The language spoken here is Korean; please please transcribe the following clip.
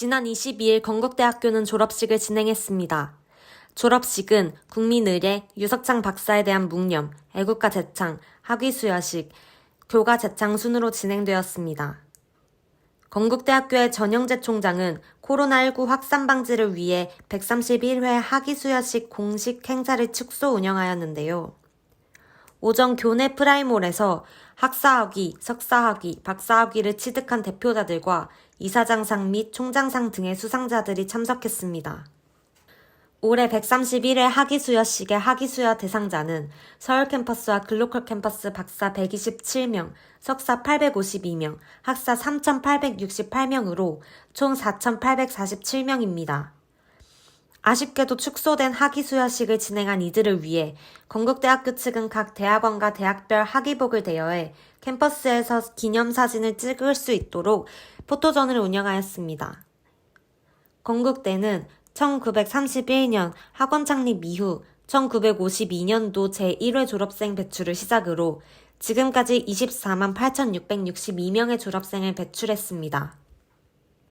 지난 22일 건국대학교는 졸업식을 진행했습니다. 졸업식은 국민의례, 유석창 박사에 대한 묵념, 애국가 제창, 학위수여식, 교가 제창 순으로 진행되었습니다. 건국대학교의 전영재 총장은 코로나19 확산 방지를 위해 131회 학위수여식 공식 행사를 축소 운영하였는데요. 오전 교내 프라이몰에서 학사학위, 석사학위, 박사학위를 취득한 대표자들과 이사장상 및 총장상 등의 수상자들이 참석했습니다. 올해 131회 학위수여식의 학위수여 대상자는 서울 캠퍼스와 글로컬 캠퍼스 박사 127명, 석사 852명, 학사 3,868명으로 총 4,847명입니다. 아쉽게도 축소된 학위 수여식을 진행한 이들을 위해 건국대학교 측은 각 대학원과 대학별 학위복을 대여해 캠퍼스에서 기념사진을 찍을 수 있도록 포토존을 운영하였습니다. 건국대는 1931년 학원 창립 이후 1952년도 제1회 졸업생 배출을 시작으로 지금까지 24만 8,662명의 졸업생을 배출했습니다.